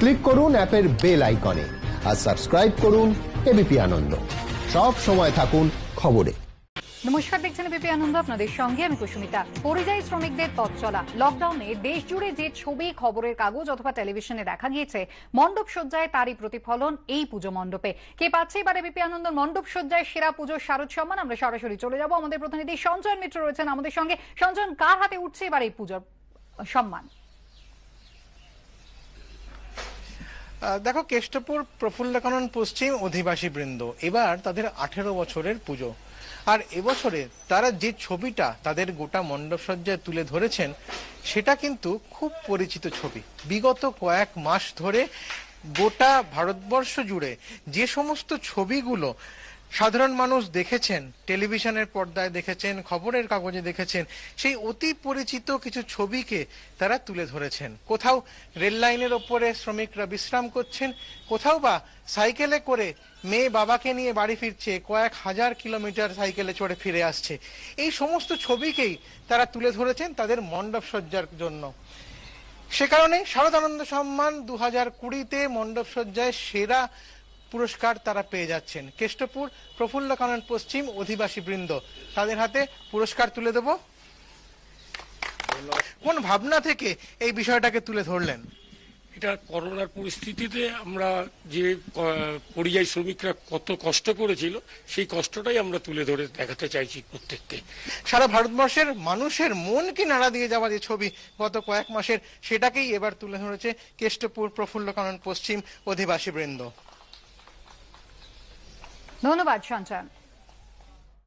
Click করুন অ্যাপের bell আইকনে আর সাবস্ক্রাইব করুন এবিপি আনন্দ। সব সময় থাকুন খবরে। নমস্কার, দেখছেন বিপি আনন্দ আপনাদের সঙ্গে। আমি কুসুমিতা। পরিযায়ী শ্রমিকদের পথ চলা। লকডাউনে দেশ জুড়ে যে ছবি, খবরের কাগজ অথবা টেলিভিশনে দেখা গিয়েছে, মণ্ডপ সজ্জায় তারই প্রতিফলন এই পুজো মণ্ডপে। কে পাচ্ছে? এবারে বিপি আনন্দ মণ্ডপ সজ্জায় সেরা পুজোর শারদ সম্মান। আমরা সরাসরি চলে যাব। আমাদের প্রতিনিধি সঞ্জয় মিত্র রয়েছেন আমাদের সঙ্গে। সঞ্জয় কার হাতে উঠছে এবার এই পুজোর সম্মান? দেখো কেষ্টপুর, প্রফুল্লকানন, পশ্চিম অধিবাসী বৃন্দ। এবার তাদের আঠেরো বছরের পুজো। আর এবছরে তারা যে ছবিটা তাদের গোটা মণ্ডপসজ্জায় তুলে ধরেছেন, সেটা কিন্তু খুব পরিচিত ছবি। বিগত কয়েক মাস ধরে গোটা ভারতবর্ষ জুড়ে যে সমস্ত ছবিগুলো সাধারণ মানুষ দেখেছেন, টেলিভিশনের পর্দায় দেখেছেন, খবরের কাগজে দেখেছেন, সেই অতি পরিচিত কিছু ছবিকে তারা তুলে ধরেছেন। কোথাও রেল লাইনের ওপরে শ্রমিকরা বিশ্রাম করছেন, কোথাও বা সাইকেলে করে মেয়ে বাবাকে নিয়ে বাড়ি ফিরছে, কয়েক হাজার কিলোমিটার সাইকেলে চড়ে ফিরে আসছে। এই সমস্ত ছবিকেই তারা তুলে ধরেছেন তাদের মণ্ডপ সজ্জার জন্য। সে কারণে শারদানন্দ সম্মান দু হাজার কুড়িতে মণ্ডপ সজ্জায় সেরা পুরস্কার তারা পেয়ে যাচ্ছেন। কেষ্টপুর প্রফুল্ল কানন পশ্চিম অধিবাসী বৃন্দ। তাদের হাতে পুরস্কার তুলে দেব। কোন ভাবনা থেকে এই বিষয়টাকে তুলে ধরলেন? এটা করোনার পরিস্থিতিতে আমরা যে পরিযায়ী শ্রমিকরা কত কষ্ট করেছিল সেই কষ্টটাই আমরা তুলে ধরে দেখাতে চাইছি প্রত্যেককে। সারা ভারতবর্ষের মানুষের মনকে নাড়া দিয়ে যাওয়া যে ছবি গত কয়েক মাসের সেটাকেই এবার তুলে ধরেছে কেষ্টপুর প্রফুল্ল কানন পশ্চিম অধিবাসী বৃন্দ। ধন্যবাদ সঞ্জয়